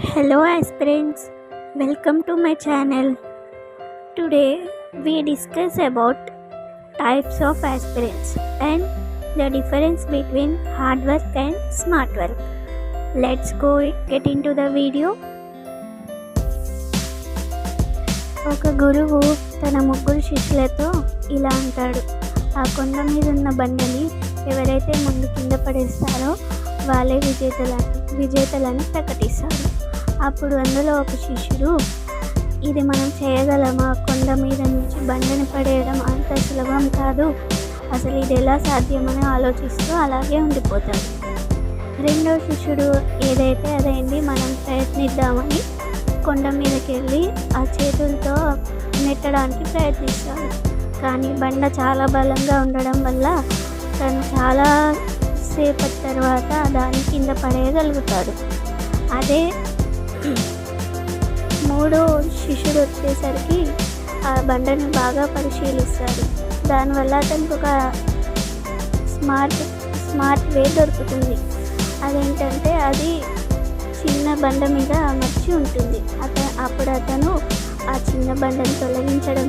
Hello aspirants welcome to my channel today we discuss about types of aspirants and the difference between hard work and smart work let's go get into the video ఒక గురువు తన ముగ్గురు శిష్యులతో ఇలా అంటాడు. ఆ కొండ మీద ఉన్న బండని ఎవరైతే ముందు కింద పడేస్తారో వాళ్ళే విజేతల విజేతలను ప్రకటిస్తారు. అప్పుడు అందులో ఒక శిష్యుడు ఇది మనం చేయగలమా? కొండ మీద నుంచి బండని పడేయడం అంత సులభం కాదు. అసలు ఇది ఎలా సాధ్యమని ఆలోచిస్తూ అలాగే ఉండిపోతాడు. రెండో శిష్యుడు ఏదైతే అదైంది మనం ప్రయత్నిద్దామని కొండ మీదకి వెళ్ళి ఆ చేతులతో నెట్టడానికి ప్రయత్నిస్తాడు. కానీ బండ చాలా బలంగా ఉండడం వల్ల తను చాలా సేపటి తర్వాత దాని కింద పడేయగలుగుతాడు. అదే మూడో శిష్యుడు వచ్చేసరికి ఆ బండని బాగా పరిశీలిస్తాడు. దానివల్ల అతనికి ఒక స్మార్ట్ స్మార్ట్ వే దొరుకుతుంది. అదేంటంటే అది చిన్న బండ మీద అమర్చి ఉంటుంది. అత అప్పుడు అతను ఆ చిన్న బండను తొలగించడం